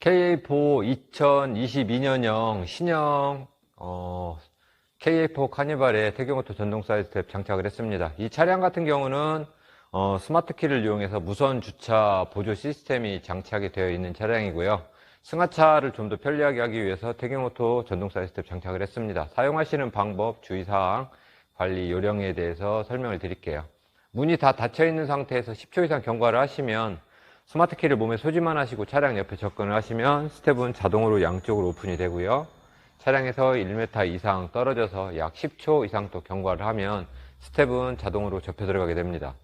KA4 2022년형 신형 어, KA4 카니발에 태경오토 전동 사이드 스텝 장착을 했습니다. 이 차량 같은 경우는 어, 스마트 키를 이용해서 무선 주차 보조 시스템이 장착이 되어 있는 차량이고요. 승하차를 좀 더 편리하게 하기 위해서 태경오토 전동 사이드 스텝 장착을 했습니다. 사용하시는 방법, 주의사항, 관리 요령에 대해서 설명을 드릴게요. 문이 다 닫혀 있는 상태에서 10초 이상 경과를 하시면 스마트 키를 몸에 소지만 하시고 차량 옆에 접근을 하시면 스텝은 자동으로 양쪽으로 오픈이 되고요. 차량에서 1m 이상 떨어져서 약 10초 이상 또 경과를 하면 스텝은 자동으로 접혀 들어가게 됩니다.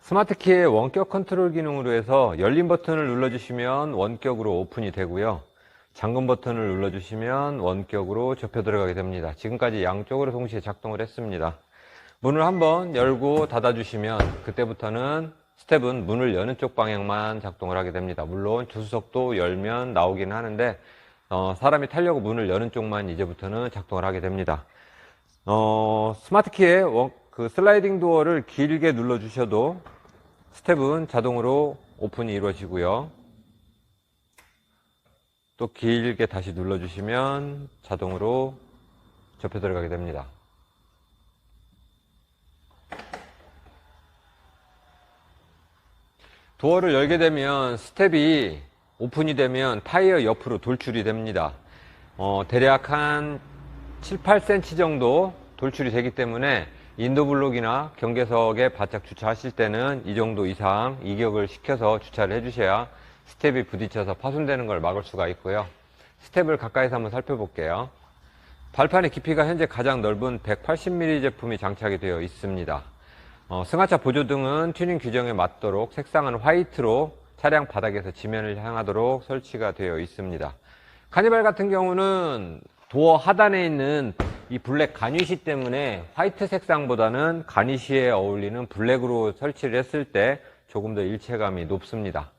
스마트 키의 원격 컨트롤 기능으로 해서 열린 버튼을 눌러주시면 원격으로 오픈이 되고요. 잠금 버튼을 눌러주시면 원격으로 접혀 들어가게 됩니다. 지금까지 양쪽으로 동시에 작동을 했습니다. 문을 한번 열고 닫아주시면 그때부터는 스텝은 문을 여는 쪽 방향만 작동을 하게 됩니다. 물론 조수석도 열면 나오긴 하는데 어, 사람이 타려고 문을 여는 쪽만 이제부터는 작동을 하게 됩니다. 어, 스마트 키의 원- 그 슬라이딩 도어를 길게 눌러주셔도 스텝은 자동으로 오픈이 이루어지고요. 또 길게 다시 눌러주시면 자동으로 접혀 들어가게 됩니다. 도어를 열게 되면 스텝이 오픈이 되면 타이어 옆으로 돌출이 됩니다. 어, 대략 한 7, 8cm 정도 돌출이 되기 때문에 인도블록이나 경계석에 바짝 주차하실 때는 이 정도 이상 이격을 시켜서 주차를 해주셔야 스텝이 부딪혀서 파손되는 걸 막을 수가 있고요. 스텝을 가까이서 한번 살펴볼게요. 발판의 깊이가 현재 가장 넓은 180mm 제품이 장착이 되어 있습니다. 어, 승하차 보조등은 튜닝 규정에 맞도록 색상은 화이트로 차량 바닥에서 지면을 향하도록 설치가 되어 있습니다. 카니발 같은 경우는 도어 하단에 있는 이 블랙 가니쉬 때문에 화이트 색상보다는 가니쉬에 어울리는 블랙으로 설치를 했을 때 조금 더 일체감이 높습니다.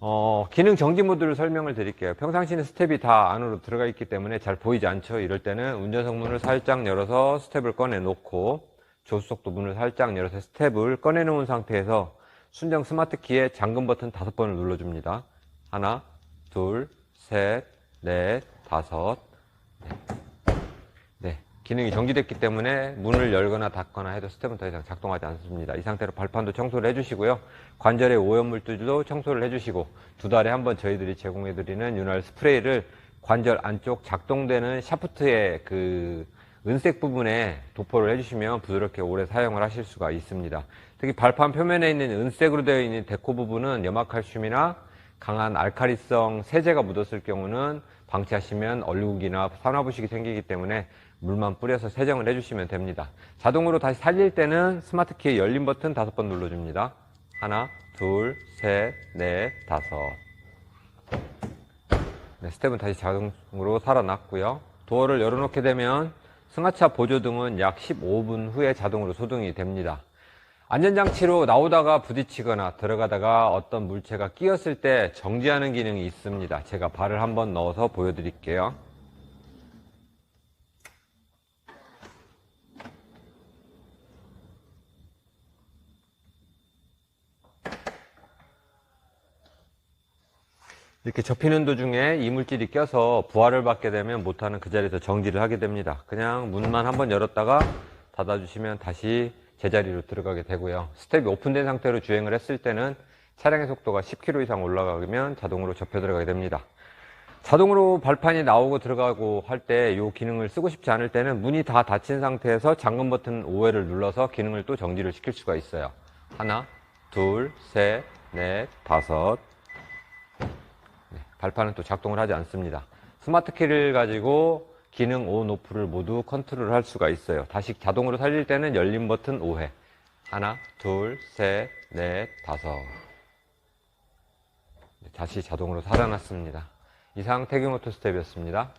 어, 기능 정지 모드를 설명을 드릴게요. 평상시는 스텝이 다 안으로 들어가 있기 때문에 잘 보이지 않죠. 이럴 때는 운전석 문을 살짝 열어서 스텝을 꺼내 놓고 조수석도 문을 살짝 열어서 스텝을 꺼내 놓은 상태에서 순정 스마트 키에 잠금 버튼 다섯 번을 눌러줍니다. 하나, 둘, 셋, 넷, 다섯. 네. 네. 기능이 정지됐기 때문에 문을 열거나 닫거나 해도 스텝은 더 이상 작동하지 않습니다. 이 상태로 발판도 청소를 해주시고요. 관절의 오염물들도 청소를 해주시고 두 달에 한 번 저희들이 제공해드리는 윤활 스프레이를 관절 안쪽 작동되는 샤프트의 그 은색 부분에 도포를 해주시면 부드럽게 오래 사용을 하실 수가 있습니다. 특히 발판 표면에 있는 은색으로 되어 있는 데코 부분은 염화칼슘이나 강한 알카리성 세제가 묻었을 경우는 방치하시면 얼룩이나 산화부식이 생기기 때문에 물만 뿌려서 세정을 해주시면 됩니다. 자동으로 다시 살릴 때는 스마트 키의 열린 버튼 다섯 번 눌러줍니다. 하나, 둘, 셋, 넷, 다섯. 네, 스텝은 다시 자동으로 살아났고요. 도어를 열어놓게 되면 승하차 보조등은 약 15분 후에 자동으로 소등이 됩니다. 안전장치로 나오다가 부딪히거나 들어가다가 어떤 물체가 끼었을 때 정지하는 기능이 있습니다. 제가 발을 한번 넣어서 보여드릴게요. 이렇게 접히는 도중에 이물질이 껴서 부하를 받게 되면 모터는 그 자리에서 정지를 하게 됩니다. 그냥 문만 한번 열었다가 닫아주시면 다시 제자리로 들어가게 되고요. 스텝이 오픈된 상태로 주행을 했을 때는 차량의 속도가 10km 이상 올라가면 자동으로 접혀 들어가게 됩니다. 자동으로 발판이 나오고 들어가고 할 때 이 기능을 쓰고 싶지 않을 때는 문이 다 닫힌 상태에서 잠금 버튼 5회를 눌러서 기능을 또 정지를 시킬 수가 있어요. 하나, 둘, 셋, 넷, 다섯, 발판은 또 작동을 하지 않습니다. 스마트 키를 가지고 기능 온, 오프를 모두 컨트롤 할 수가 있어요. 다시 자동으로 살릴 때는 열린 버튼 5회. 하나, 둘, 셋, 넷, 다섯. 네, 다시 자동으로 살아났습니다. 이상 태경오토 스텝이었습니다.